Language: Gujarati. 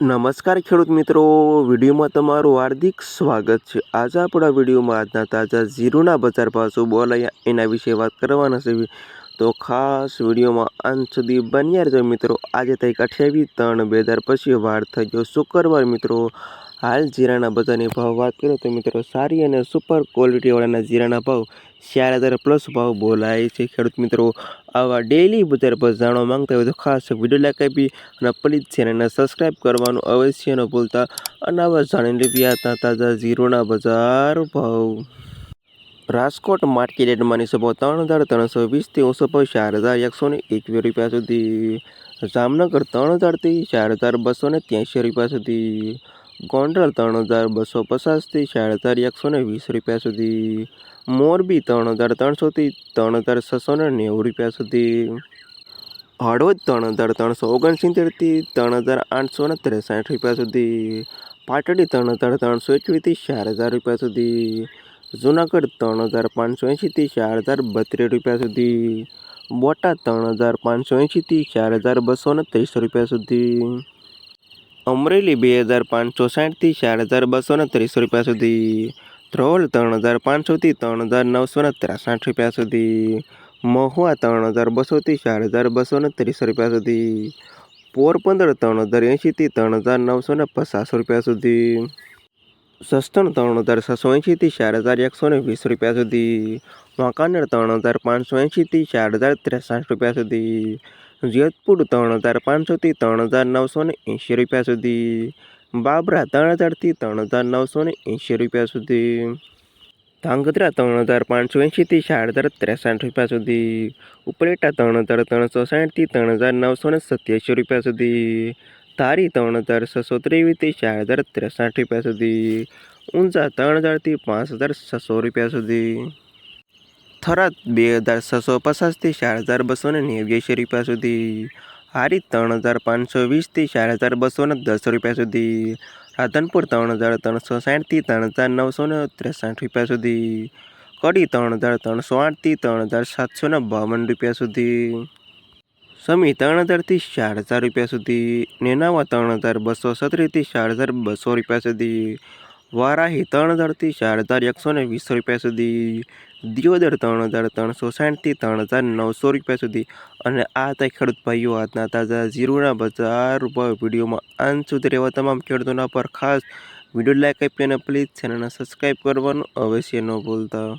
નમસ્કાર ખેડૂત મિત્રો. વિડીયોમાં તમારું હાર્દિક સ્વાગત છે. આજે આપણા વિડીયોમાં આજના તાજા ઝીરોના બજાર ભાવ શું બોલાયા એના વિશે વાત કરવાના છે. તો ખાસ વિડીયોમાં અંત સુધી બન્યા રહેજો મિત્રો. આજે તારીખ અઠ્યાવીસ ત્રણ બે હજાર પછી વાર થઈ ગયો શુક્રવાર મિત્રો. હાલ જીરાના બજારની ભાવ વાત કરીએ તો મિત્રો સારી અને સુપર ક્વોલિટીવાળાના જીરાના ભાવ ચાર હજાર પ્લસ ભાવ બોલાય છે. ખેડૂત મિત્રો, આવા ડેલી બજાર પર જાણવા માંગતા હોય તો ખાસ વીડિયો લાઈક આપી અને પ્લીઝ ચેનલને સબસ્ક્રાઈબ કરવાનું અવશ્ય ન ભૂલતા અને આવા જાણી હતા તાજા જીરોના બજાર ભાવ. રાજકોટ માર્કેટ યાર્ડમાંની સભા ત્રણ હજાર ત્રણસો વીસથી ઓછો ભાવ ચાર હજાર એકસો ને એકવીસ રૂપિયા સુધી. જામનગર ત્રણ હજારથી ચાર હજાર બસો ને ત્યાંસી રૂપિયા સુધી. ગોંડલ ત્રણ હજાર બસો પચાસથી ચાર હજાર એકસો ને વીસ રૂપિયા સુધી. મોરબી ત્રણ હજાર ત્રણસોથી ત્રણ હજાર છસો ને નેવું રૂપિયા સુધી. હળવદ ત્રણ હજાર ત્રણસો ઓગણસિત્તેરથી ત્રણ હજાર આઠસો ને ત્રેસાઠ રૂપિયા સુધી. પાટડી ત્રણ હજાર ત્રણસો એકવીસથી ચાર હજાર રૂપિયા સુધી. જુનાગઢ ત્રણ હજાર પાંચસો એંશીથી ચાર હજાર બત્રીસ રૂપિયા સુધી. બોટાદ ત્રણ હજાર પાંચસો એંશીથી ચાર હજાર બસો ને ત્રીસ રૂપિયા સુધી. અમરેલી બે હજાર પાંચસો સાઠથી ચાર હજાર બસો ને ત્રીસ રૂપિયા સુધી. ધ્રોલ ત્રણ હજાર પાંચસોથી ત્રણ હજાર નવસો ને ત્રેસઠ રૂપિયા સુધી. મહુવા ત્રણ હજાર બસોથી ચાર હજાર બસો ને ત્રીસ રૂપિયા સુધી. પોરપંદર ત્રણ હજાર એંશીથી ત્રણ હજાર નવસો ને પચાસ રૂપિયા સુધી. સસ્તન ત્રણ હજાર છસો એંશીથી ચાર હજાર એકસો ને વીસ રૂપિયા સુધી. વાંકાનેર ત્રણ હજાર પાંચસો એંશીથી ચાર હજાર ત્રેસઠ રૂપિયા સુધી. જેતપુર ત્રણ હજાર પાંચસોથી ત્રણ હજાર નવસો ને એંશી રૂપિયા સુધી. બાબરા ત્રણ હજારથી ત્રણ હજાર નવસો ને એંશી રૂપિયા સુધી. ધાંગધ્રા ત્રણ હજાર પાંચસો એંશીથી ચાર હજાર ત્રેસઠ રૂપિયા સુધી. ઉપલેટા ત્રણ હજાર ત્રણસો સાઠથી ત્રણ હજાર નવસો ને સત્યાસી રૂપિયા સુધી. ધારી ત્રણ હજાર છસો ત્રેવીસથી ચાર હજાર ત્રેસઠ રૂપિયા સુધી. ઊંઝા ત્રણ હજારથી પાંચ હજાર છસો રૂપિયા સુધી. થરાદ બે હજાર છસો પચાસથી ચાર હજાર બસો ને નેવ્યાસી રૂપિયા સુધી હારી ત્રણ હજાર પાંચસો વીસથી ચાર હજાર બસો ને દસ રૂપિયા સુધી રાધનપુર ત્રણ હજાર ત્રણસો સાઠથી ત્રણ હજાર નવસો ને ત્રેસઠ રૂપિયા સુધી કડી ત્રણ હજાર ત્રણસો આઠથી ત્રણ હજાર સાતસો ને બાવન રૂપિયા સુધી સમી ત્રણ હજારથી ચાર હજાર રૂપિયા સુધી નેનાવા ત્રણ હજાર બસો સત્રીસથી ચાર હજાર બસો રૂપિયા સુધી વારાહી ત્રણ હજારથી ચાર હજાર એકસો ને વીસ રૂપિયા સુધી દિયોદર ત્રણ હજાર ત્રણસો સાઠથી ત્રણ હજાર નવસો રૂપિયા સુધી. અને આ હતા ખેડૂત ભાઈઓ, આજના તાજા જીરુના બજાર ઉપર વિડીયોમાં અંત સુધી રહેવા તમામ ખેડૂતોના પર ખાસ વીડિયો લાઈક આપી અને પ્લીઝ ચેનલને સબસ્ક્રાઈબ કરવાનું અવશ્ય ન ભૂલતા.